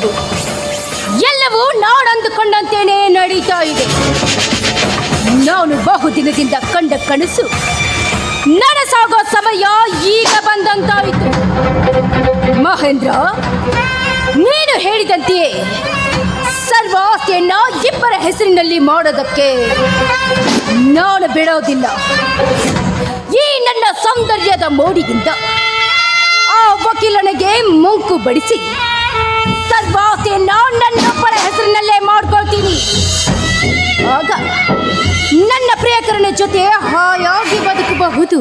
ಎಲ್ಲವೂ ಎಲ್ಲವೂ ನಾನಂದುಕೊಂಡಂತೇನೆ ನಡೀತಾ ಇದೆ. ನಾನು ಬಹುದಿನದಿಂದ ಕಂಡ ಕನಸು ನನಸಾಗೋ ಸಮಯ ಈಗ ಬಂದಂತಾಯಿತು. ಮಹೇಂದ್ರ, ನೀನು ಹೇಳಿದಂತೆಯೇ ಸರ್ವಾಸ್ತಿಯನ್ನ ಇಬ್ಬರ ಹೆಸರಿನಲ್ಲಿ ಮಾಡೋದಕ್ಕೆ ನಾನು ಬಿಡೋದಿಲ್ಲ. ಈ ನನ್ನ ಸೌಂದರ್ಯದ ಮೋಡಿಗಿಂತ ಆ ವಕೀಲನಿಗೆ ಮುಂಕು ಬಡಿಸಿ ಸರ್ವಾಸ್ತಿಯನ್ನ ಅಪ್ಪನ ಹೆಸರಿನಲ್ಲೇ ಮಾಡ್ಕೊಳ್ತೀನಿ. ಆಗ ನನ್ನ ಪ್ರಿಯಕರನ ಜೊತೆ ಹಾಯಾಗಿ ಬದುಕಬಹುದು.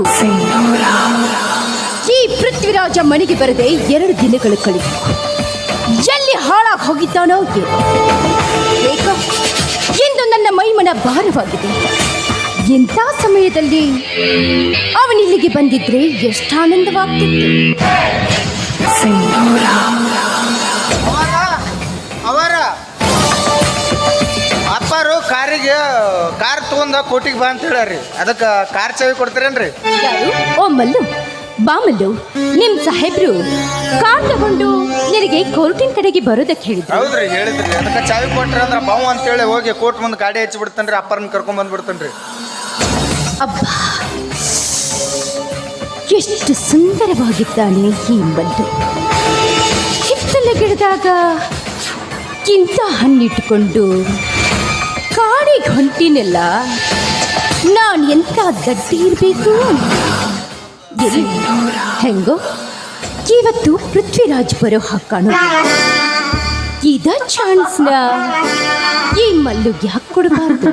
ಈ ಪೃಥ್ವಿರಾಜ ಮನೆಗೆ ಬರದೆ ಎರಡು ದಿನಗಳು ಕಳೆದು ಎಲ್ಲಿ ಹಾಳಾಗಿ ಹೋಗಿದ್ದಾನೋ ಇಂದು ನನ್ನ ಮೈಮನ ಭಾರವಾಗಿದೆ. ಎಂಥ ಸಮಯದಲ್ಲಿ ಅವನಿಲ್ಲಿಗೆ ಬಂದಿದ್ರೆ ಎಷ್ಟು ಕಾರಿಗೆ ಕಾರ್ ತಗೊಂಡ ಕೋಟಿಗೆ ಬಾ ಅಂತ ಹೇಳ್ಯಾರಿ ಅದಕ್ಕೆ ಕಾರ್ ಚಾವಿ ಕೊಡ್ತೀರೇನ್ರಿ? ಯಾರು? ಓ ಮಲ್ಲು. ಬಾ ಮಲ್ಲು. ನಿಮ್ ಸಾಹೇಬ್ರು ಕಾರ್ ತಗೊಂಡು ನಿನಗೆ ಕೋರ್ಟಿನ ಕಡೆಗೆ ಬರೋದಕ್ಕೆ ಹೇಳಿದ್ರು. ಹೌದ್ರಿ ಹೇಳಿದ್ರಿ. ಅದಕ್ಕೆ ಚಾವಿ ಕೊಟ್ರಿ ಅಂದ್ರೆ ಬಾವು ಅಂತೇಳಿ ಹೋಗಿ ಕೋರ್ಟ್ ಮುಂದೆ ಗಾಡಿ ಹಚ್ಚಿ ಬಿಡ್ತಾನ್ರಿ ಅಪ್ಪರನ್ನ ಕರ್ಕೊಂಡ್ ಬಂದ್ಬಿಡ್ತಾನ್ರಿ ಅಬ್ಬಾ. ಎಷ್ಟು ಸುಂದರವಾಗಿದ್ದಾನೆ ಈ ಮಲ್ಲು. ಕಿತ್ತಲೆ ಗಿಡದಾಗ ಕಿಂತ ಹಣ್ಣಿಟ್ಟುಕೊಂಡು ಕಾಡಿಗೆ ಹೊಂಟಿನೆಲ್ಲ ನಾನು ಎಂಥ ಗಟ್ಟಿ ಇರಬೇಕು? ಹೆಂಗೋ? ಇವತ್ತು ಪೃಥ್ವಿರಾಜ್ ಬರೋ ಹಾಕೋಣ ಇದ ಚಾನ್ಸ್ನ? ಈ ಮಲ್ಲುಗೆ ಯಾಕೆ ಕೊಡಬಾರ್ದು.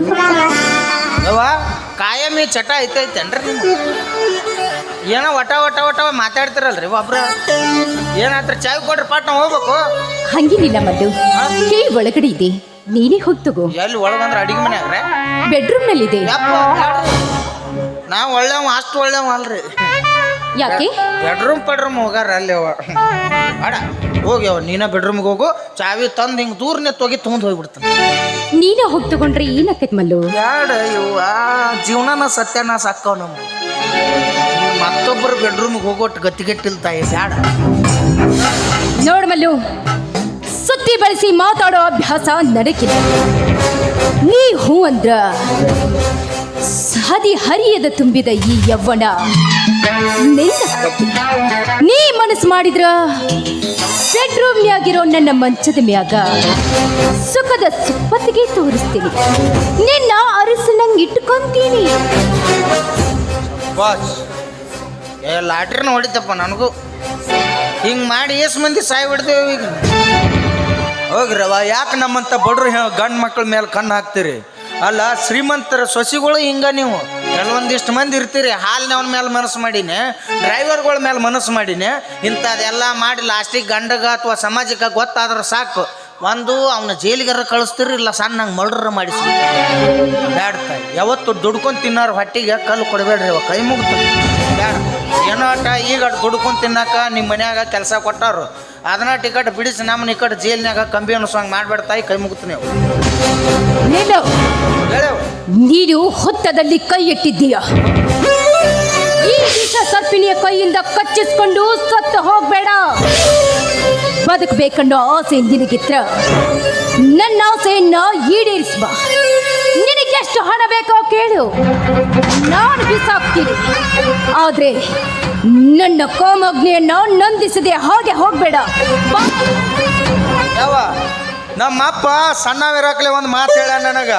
ಕಾಯಮಿ ಚಟ ಐತೈತೇನ್ರಿ ಏನೋ ಒಟ ಒಟ ಒಟ ಮಾತಾಡ್ತಿರಲ್ರಿ ಒಬ್ರ? ಏನಾತ್ರ ಚಾಯ್ ಕೊಡ್ರಿ ಪಾಟ್ ನಾವು ಹೋಗ್ಬೇಕು? ಹಂಗೇನಿಲ್ಲ ಮದ್ದು ಕೇಳಿ ಒಳಗಡೆ ಇದೆ. ನೀನೇ ಹೋಗಿ ತಗೋ. ಎಲ್ಲಿ ಒಳಗಂದ್ರೆ ಅಡಿಗೆ ಮನ್ಯಾಗ್ರೆ ಬೆಡ್ರೂಮ್ನಲ್ಲಿ ಇದೆ ನಾವು ನಾ ಒಳ್ಳೆವ ಅಷ್ಟು ಒಳ್ಳೆವ ಅಲ್ರಿ. ಯಾಕೆ? ಬೆಡ್ರೂಮ್ ಪೆಡ್ರೂಮ್ ಹೋಗಾರ ಅಲ್ಲಿ ಅವ. ಅಡ ಅವ ನೀನ ಬೆಡ್ರೂಮ್ಗೆ ಹೋಗು ಚಾವಿ ತಂದು ಹಿಂಗೆ ದೂರನೇ ತೊಗಿ ತೊಗೊಂಡು ಹೋಗ್ಬಿಡ್ತಾನೆ. ನೀನೇ ಹೋಗಿ ತಗೊಂಡ್ರೆ ಏನಾಕೈತ್ ಮಲ್ಲು? ಯಾಡ ಇವ ಜೀವನನ ಸತ್ಯನಾಶ ಸಾಕ್ಕವ ನಮ್ಮ ಮತ್ತೊಬ್ಬರು ಬೆಡ್ರೂಮ್ಗೆ ಹೋಗೋಟ್ ಗತಿಗೆಟ್ಟಿಲ್ ತಾಯಿ ಬ್ಯಾಡ. ನೋಡ್ ಮಲ್ಲು ಸುತ್ತಿ ಬಳಸಿ ಮಾತಾಡೋ ಅಭ್ಯಾಸ ನಡಕಿದೆ. ನೀ ಹೂ ಅಂದ್ರ ಹದಿ ಹರಿಯದ ತುಂಬಿದ ಈ ಯವ್ವನ. ನೀ ಮನಸ್ಸು ಮಾಡಿದ್ರ ಬೆಡ್ರೂಮ್ ಮ್ಯಾಗಿರೋ ನನ್ನ ಮಂಚದ ಮ್ಯಾಗ ಸುಖದ ಸುಪ್ಪತ್ತಿಗೆ ತೋರಿಸ್ತೀನಿ. ನಿನ್ನ ನಂಗೆ ಇಟ್ಕೊಂತೀನಿ. ಲಾಟ್ರಿನ ಹೊಡಿತಪ್ಪ ನನಗೂ. ಹಿಂಗೆ ಮಾಡಿ ಎಷ್ಟು ಮಂದಿ ಸಾಯಿ ಹೋಗ್ರವ ಯಾಕೆ ನಮ್ಮಂಥ ಬಡ್ರು ಗಂಡು ಮಕ್ಳ ಮೇಲೆ ಕಣ್ಣು ಹಾಕ್ತೀರಿ? ಅಲ್ಲ, ಶ್ರೀಮಂತರ ಸೊಸಿಗಳು ಹಿಂಗ ನೀವು. ಕೆಲವೊಂದಿಷ್ಟು ಮಂದಿ ಇರ್ತೀರಿ ಹಾಲಿನವನ ಮೇಲೆ ಮನಸ್ಸು ಮಾಡೀನಿ, ಡ್ರೈವರ್ಗಳ ಮೇಲೆ ಮನಸ್ಸು ಮಾಡೀನಿ ಇಂಥದ್ದೆಲ್ಲ ಮಾಡಿ ಲಾಸ್ಟಿಗೆ ಗಂಡಗ ಅಥವಾ ಸಮಾಜಕ್ಕೆ ಗೊತ್ತಾದ್ರೆ ಸಾಕು. ಒಂದು, ಅವನ ಜೈಲಿಗಾರ ಕಳಿಸ್ತೀರಿ, ಇಲ್ಲ ಸಣ್ಣಂಗೆ ಮರ್ಡ್ರ ಮಾಡಿಸಿ ಬ್ಯಾಡ್ತಾಯಿ ಯಾವತ್ತು ದುಡ್ಕೊಂಡು ತಿನ್ನೋರು ಹೊಟ್ಟಿಗೆ ಕಲ್ಲು ಕೊಡಬೇಡ್ರಿ ಅವ ಕೈ ಬ್ಯಾಡ ಏನೋ ಅಟ ಈಗ ಅಟ್ ದುಡ್ಕೊಂಡು ತಿನ್ನಾಕ ನಿಮ್ಮ ಮನ್ಯಾಗ ಕೆಲಸ ಕೊಟ್ಟಾರು? ಅದನ್ನ ಟಿಕೆಟ್ ಬಿಡಿಸಿ ನಮ್ಮನ್ನ ಈ ಕಡೆ ಜೈಲ್ನಾಗ ಕಂಬಿ ಅನ್ನಿಸೋಂಗೆ ಮಾಡ್ಬೇಡ್ತಾಯಿ ಕೈ ಮುಗುತ್ತೆ ನೀವು. ನೀನು ಹೇಳೇವು ನೀನು ಹೊತ್ತದಲ್ಲಿ ಕೈ ಇಟ್ಟಿದ್ದೀಯ ಈ ವಿಷ ಸರ್ಪಿಣಿಯ ಕೈಯಿಂದ ಕಚ್ಚಿಸ್ಕೊಂಡು ಸತ್ತು ಹೋಗ್ಬೇಡ. ಬದುಕಬೇಕನ್ನೋ ಆಸೆ ನಿನಗಿತ್ರ ನನ್ನ ಆಸೆಯನ್ನ ಈಡೇರಿಸುವ ನಿನಗೆಷ್ಟು ಹಣ ಬೇಕೋ ಕೇಳು. ನಾನು ಬಿಸಾಕ್ತೀನಿ. ಆದ್ರೆ ನನ್ನ ಕೋಮಗ್ನಿಯನ್ನ ನಂದಿಸದೆ ಹಾಗೆ ಹೋಗ್ಬೇಡ. ನಮ್ಮಪ್ಪ ಯಾವ ನಮ್ಮ ಅಪ್ಪ ಸಣ್ಣವಿರಾಕ್ಲೆ ಒಂದು ಮಾತು ಹೇಳ ನನಗ.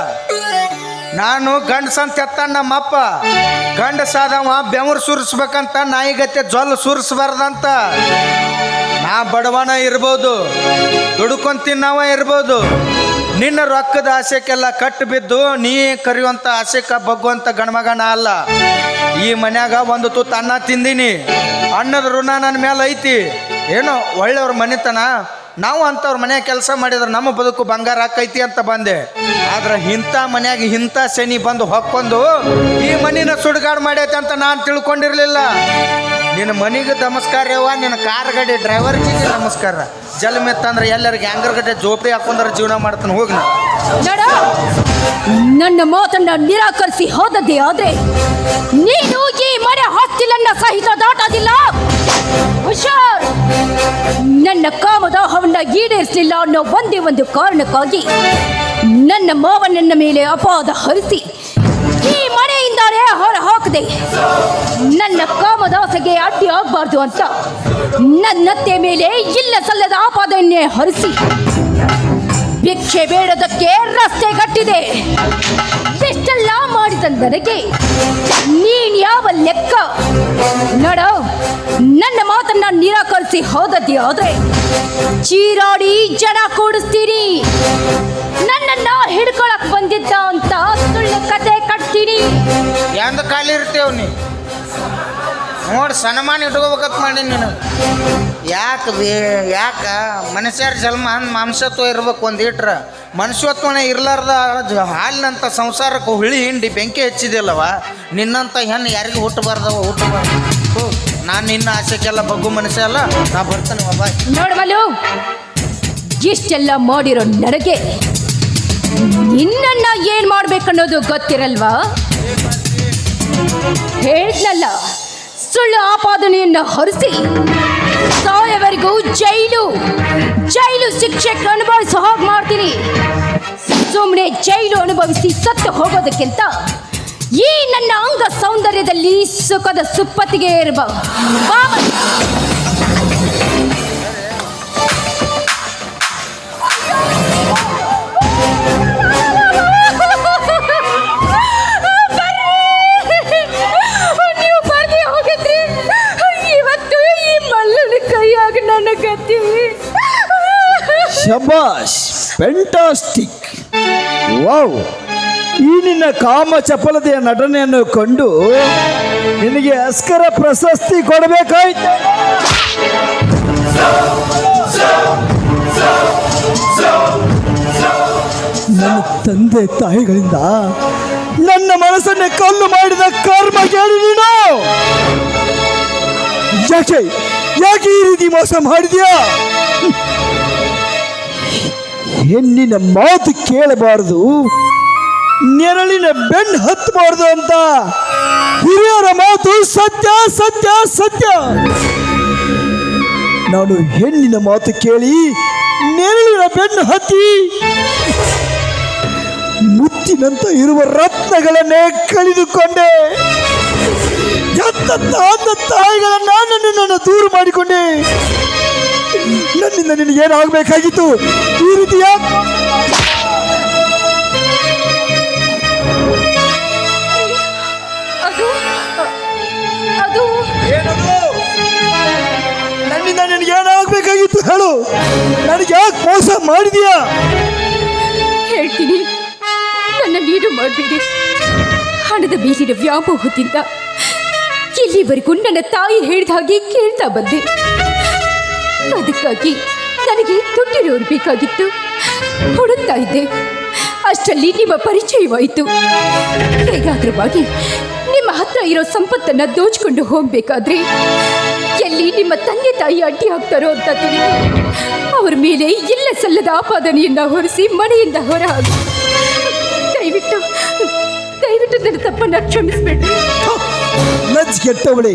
ನಾನು ಗಂಡಸಂತ ಎತ್ತ ನಮ್ಮಪ್ಪ. ಗಂಡಸಾದವ ಬೆವರು ಸುರಿಸ್ಬೇಕಂತ, ನಾಯಿಗತ್ತೆ ಜೊಲ್ ಸುರಿಸ್ಬಾರ್ದಂತ. ನಾ ಬಡವನ ಇರ್ಬೋದು, ದುಡ್ಕೊಂಡ್ ತಿನ್ನವ ಇರ್ಬೋದು. ನಿನ್ನ ರೊಕ್ಕದ ಆಸೆಕ್ಕೆಲ್ಲ ಕಟ್ಟು ಬಿದ್ದು ನೀ ಕರೆಯುವಂಥ ಆಸೆಕ ಬಗ್ಗುವಂಥ ಗಣಮಗಣ ಅಲ್ಲ. ಈ ಮನ್ಯಾಗ ಒಂದು ತುತ್ತು ಅನ್ನ ತಿಂದೀನಿ. ಅನ್ನದ ಋಣ ನನ್ನ ಮೇಲೆ ಐತಿ. ಏನೋ ಒಳ್ಳೆಯವ್ರ ಮನೆತನ. ನಾವು ಅಂಥವ್ರ ಮನ್ಯಾಗ ಕೆಲಸ ಮಾಡಿದ್ರೆ ನಮ್ಮ ಬದುಕು ಬಂಗಾರ ಹಾಕೈತಿ ಅಂತ ಬಂದೆ. ಆದ್ರೆ ಇಂಥ ಮನ್ಯಾಗ ಇಂಥ ಶನಿ ಬಂದು ಹೊಕ್ಕೊಂಡು ಈ ಮನಿನ ಸುಡುಗಾಡು ಮಾಡೈತೆ ಅಂತ ನಾನು ತಿಳ್ಕೊಂಡಿರಲಿಲ್ಲ. ನಿನ್ನ ಮನೆಗೆ ನಮಸ್ಕಾರ ನಿನ್ನ ಕಾರ್ ಗಾಡಿ ಡ್ರೈವರ್ಗೆ ನಮಸ್ಕಾರ. ಜಲಮೆತ್ತಂದ್ರೆ ಎಲ್ಲರಿಗೆ ಹ್ಯಾಂಗರ್ ಗಡ್ಡೆ ಜೋಪಡಿ ಹಾಕೊಂಡ್ರೆ ಜೀವನ ಮಾಡ್ತಾನೆ, ಹೋಗಿ ನನ್ನ ಮಾತನ್ನ ನಿರಾಕರಿಸಿ ಹೋದದ್ದೇ ಆದ್ರೆ ನೀನು ಈ ಮನೆ ಹಾಸ್ಟಿಲನ್ನ ಸಹಿತ ದಾಟೋದಿಲ್ಲ. ಹುಷಾರ್. ನನ್ನ ಕಾಮದಾಹವನ್ನ ಈಡೇರಿಸಲಿಲ್ಲ ಅನ್ನೋ ಒಂದೇ ಒಂದು ಕಾರಣಕ್ಕಾಗಿ ನನ್ನ ಮಾವನನ್ನ ಮೇಲೆ ಅಪಾದ ಹರಿಸಿ ಈ ಮನೆಯಿಂದಾನೇ ಹೊರ ಹಾಕದೆ ನನ್ನ ಕಾಮದಾಸೆಗೆ ಅಡ್ಡಿ ಆಗಬಾರ್ದು ಅಂತ ನನ್ನತ್ತೆ ಮೇಲೆ ಇಲ್ಲ ಸಲ್ಲದ ಆಪಾದನ್ನೇ ಹರಿಸಿ ಭಿಕ್ಷೆ ಬೇಡದಕ್ಕೆ ರಸ್ತೆ ಕಟ್ಟಿದೆ. ಇಷ್ಟೆಲ್ಲ ಮಾಡಿದ ನನಗೆ ನೀನ್ ಯಾವ ಲೆಕ್ಕ? ನೋಡ ನನ್ನ ಮಾತನ್ನ ನಿರಾಕರಿಸಿ ಹೋದದ್ದೇ ಆದ್ರೆ ಚೀರಾಡಿ ಜನ ಕೂಡಿಸ್ತೀನಿ ನನ್ನನ್ನ ಹಿಡ್ಕೊಳಕ್ ಬಂದಿದ್ದ ಅಂತ ಸುಳ್ಳು ಕತೆ ಕಟ್ತೀರಿ ಎಂದ ಖಾಲಿ ಇರ್ತೇವ್ ನೀ? ನೋಡಿ ಸನ್ಮಾನ ಇಟ್ಕೋಬೇಕತ್ ಮಾಡಿ ನೀನು. ಯಾಕೆ ಬೇ, ಯಾಕ? ಮನುಷ್ಯರ ಜನ್ಮ ಮಾಂಸತ್ವ ಇರ್ಬೇಕು ಒಂದು ಇಟ್ರ. ಮನುಷ್ಯತ್ವನೇ ಇರ್ಲಾರ್ದ ಹಾಲಿನಂಥ ಸಂಸಾರಕ್ಕೆ ಹುಳಿ ಹಿಂಡಿ ಬೆಂಕಿ ಹಚ್ಚಿದಿಲ್ಲವ ನಿನ್ನಂತ ಹೆಣ್ಣು ಯಾರಿಗೂ ಹುಟ್ಟಬಾರ್ದವ, ಹುಟ್ಟಬಾರ್ದು. ನಾನು ನಿನ್ನ ಆಸೆಗೆಲ್ಲ ಬಗ್ಗು ಮನಸ್ಸೆ ಅಲ್ಲ, ನಾ ಬರ್ತಾನೆ ಬಾಬಾ ಇಷ್ಟೆಲ್ಲ ಮಾಡಿರೋ ನನಗೆ ನಿನ್ನನ್ನ ಏನ್ ಮಾಡ್ಬೇಕನ್ನೋದು ಗೊತ್ತಿರಲ್ವಾ? ಹೇಳಿದ್ನಲ್ಲ, ಸುಳ್ಳು ಆಪಾದನೆಯನ್ನ ಹೊರಿಸಿ, ಸಾಯವರೆಗೂ ಜೈಲು ಜೈಲು ಶಿಕ್ಷೆ ಅನುಭವಿಸೋ ಹಾಗೆ ಮಾಡ್ತೀನಿ. ಸುಮ್ಮನೆ ಜೈಲು ಅನುಭವಿಸಿ ಸತ್ತು ಹೋಗೋದಕ್ಕಿಂತ ಈ ನನ್ನ ಅಂಗ ಸೌಂದರ್ಯದಲ್ಲಿ ಸುಖದ ಸುಪ್ಪತ್ತಿಗೆ ಇರುವ ಶಬಾಶ್ ಫೆಂಟಾಸ್ಟಿಕ್ ವಾವ್ ಈ ನಿನ್ನ ಕಾಮ ಚಪಲತೆಯ ನಟನೆಯನ್ನು ಕಂಡು ನಿನಗೆ ಅಸ್ಕರ ಪ್ರಶಸ್ತಿ ಕೊಡಬೇಕಾಯ್ತು. ನನ್ನ ತಂದೆ ತಾಯಿಗಳಿಂದ ನನ್ನ ಮನಸ್ಸನ್ನೇ ಕಲ್ಲು ಮಾಡಿದ ಕರ್ಮ ಕೇಳಿ ನೀನು. ಯಾಕೆ ಯಾಕೆ ಈ ರೀತಿ ಮೋಸ ಮಾಡಿದ್ಯಾ? ಹೆಣ್ಣಿನ ಮಾತು ಕೇಳಬಾರದು? ನೆರಳಿನ ಬೆನ್ನು ಹತ್ತಬಾರ್ದು ಅಂತ ಹಿರಿಯರ ಮಾತು ಸತ್ಯ ಸತ್ಯ ಸತ್ಯ. ನಾನು ಹೆಣ್ಣಿನ ಮಾತು ಕೇಳಿ ನೆರಳಿನ ಬೆನ್ನು ಹತ್ತಿ ಮುತ್ತಿನಂತ ಇರುವ ರತ್ನಗಳನ್ನೇ ಕಳೆದುಕೊಂಡೆ. ತಾಂದ ತಾಯಿಗಳನ್ನ ನನ್ನನ್ನು ದೂರ ಮಾಡಿಕೊಂಡೆ. ನನ್ನಿಂದ ನಿನಗೆ ಏನಾಗಬೇಕಾಗಿತ್ತು ಈ ರೀತಿ ಏನಾಗಬೇಕಾಗಿತ್ತು ಹೇಳು. ನನಗೆ ಯಾಕೆ ಮೋಸ ಮಾಡಿದೀಯಾ? ಹೇಳ್ತೀನಿ. ನನ್ನ ನೀರು ಮಾಡಬೇಡಿ. ಹಣದ ಬೀಸಿನ ವ್ಯಾಪೋಹದಿಂದ ಇಲ್ಲಿವರೆಗೂ ನನ್ನ ತಾಯಿ ಹೇಳಿದ ಹಾಗೆ ಕೇಳ್ತಾ ಬಂದೆ. ಅದಕ್ಕಾಗಿ ನನಗೆ ದುಡ್ಡಿರೋರು ಬೇಕಾಗಿತ್ತು. ಹುಡುಕ್ತಾ ಇದ್ದೆ. ಅಷ್ಟರಲ್ಲಿ ನಿಮ್ಮ ಪರಿಚಯವಾಯಿತು. ಹೇಗಾದ್ರೂ ನಿಮ್ಮ ಹತ್ರ ಇರೋ ಸಂಪತ್ತನ್ನ ದೋಚ್ಕೊಂಡು ಹೋಗ್ಬೇಕಾದ್ರೆ ಎಲ್ಲಿ ನಿಮ್ಮ ತಂದೆ ತಾಯಿ ಅಡ್ಡಿ ಹಾಕ್ತಾರೋ ಅಂತ ತಿಳಿದು ಅವರ ಮೇಲೆ ಎಲ್ಲ ಸಲ್ಲದ ಆಪಾದನೆಯನ್ನ ಹೊರಿಸಿ ಮನೆಯಿಂದ ಹೊರಹಾಕಿ. ದಯವಿಟ್ಟು ದಯವಿಟ್ಟು ನನ್ನ ತಪ್ಪನ್ನ ಕ್ಷಮಿಸ್ಬೇಡ್ರಿ. ಲಜ್ ಕೆಟ್ಟವಳೆ.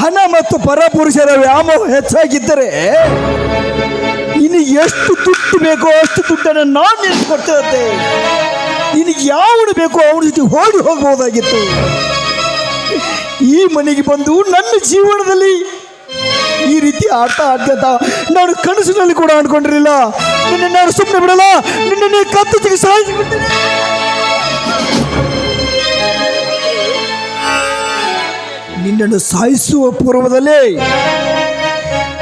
ಹಣ ಮತ್ತು ಪರಪುರುಷರ ವ್ಯಾಮೋಹ ಹೆಚ್ಚಾಗಿದ್ದರೆ ಇನ್ನು ಎಷ್ಟು ದುಡ್ಡು ಬೇಕೋ ಅಷ್ಟು ದುಡ್ಡನ್ನು ನಾನು ಕೊಡ್ತಿರುತ್ತೆ ನಿನಗೆ ಯಾವನು ಬೇಕೋ ಅವನ ಜೊತೆ ಓಡಿ ಹೋಗಬಹುದಾಗಿತ್ತು ಈ ಮನೆಗೆ ಬಂದು ನನ್ನ ಜೀವನದಲ್ಲಿ ಈ ರೀತಿ ಆಟ ಆಡ್ತ ನಾನು ಕನಸಿನಲ್ಲಿ ಕೂಡ ಅನ್ಕೊಂಡಿರಲಿಲ್ಲ ನಿನ್ನ ನಾನು ಸುಮ್ಮನೆ ಬಿಡಲ್ಲ ನಿನ್ನೆ ಕತ್ತು ಸಾಯಿಸಿಬಿಡ್ತೀನಿ ನಿನ್ನನ್ನು ಸಾಯಿಸುವ ಪೂರ್ವದಲ್ಲೇ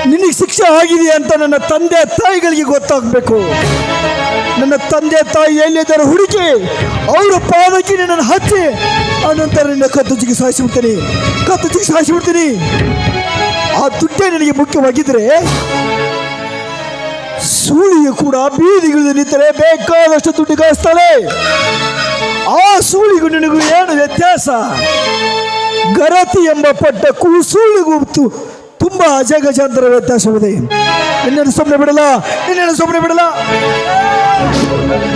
ನಿನಗೆ ಶಿಕ್ಷೆ ಆಗಿದೆ ಅಂತ ನನ್ನ ತಂದೆ ತಾಯಿಗಳಿಗೆ ಗೊತ್ತಾಗಬೇಕು. ನನ್ನ ತಂದೆ ತಾಯಿ ಎಲ್ಲಿದ್ದಾರೆ ಹುಡುಕಿ? ಅವರ ಪಾದಕ್ಕೆ ನನ್ನ ಹಚ್ಚಿ, ಅನಂತರ ನಿನ್ನ ಕತ್ತುಜಿಗೆ ಸಾಯಿಸಿಬಿಡ್ತೀನಿ. ಕತ್ತುಜಿಗೆ ಸಾಯಿಸಿಬಿಡ್ತೀನಿ. ಆ ದುಡ್ಡೇ ನಿನಗೆ ಮುಖ್ಯವಾಗಿದ್ದರೆ ಸೂಳಿಗೆ ಕೂಡ ಬೀದಿಗಿಳಿದು ನಿಂತರೆ ಬೇಕಾದಷ್ಟು ದುಡ್ಡು ಗಳಿಸ್ತಾಳೆ. ಆ ಸೂಳಿಗೂ ನಿನಗೂ ಏನು ವ್ಯತ್ಯಾಸ? ಗರತಿ ಎಂಬ ಪಟ್ಟ ಸುಳ್ಳಿಗೂ ತುಂಬ ಅಜಗಜಾಂತರ ವ್ಯತ್ಯಾಸವಿದೆ. ನಿನ್ನನ್ನು ಸುಮ್ಮನೆ ಬಿಡಲ್ಲ, ನಿನ್ನನ್ನು ಸುಮ್ಮನೆ ಬಿಡಲ್ಲ. Thank you.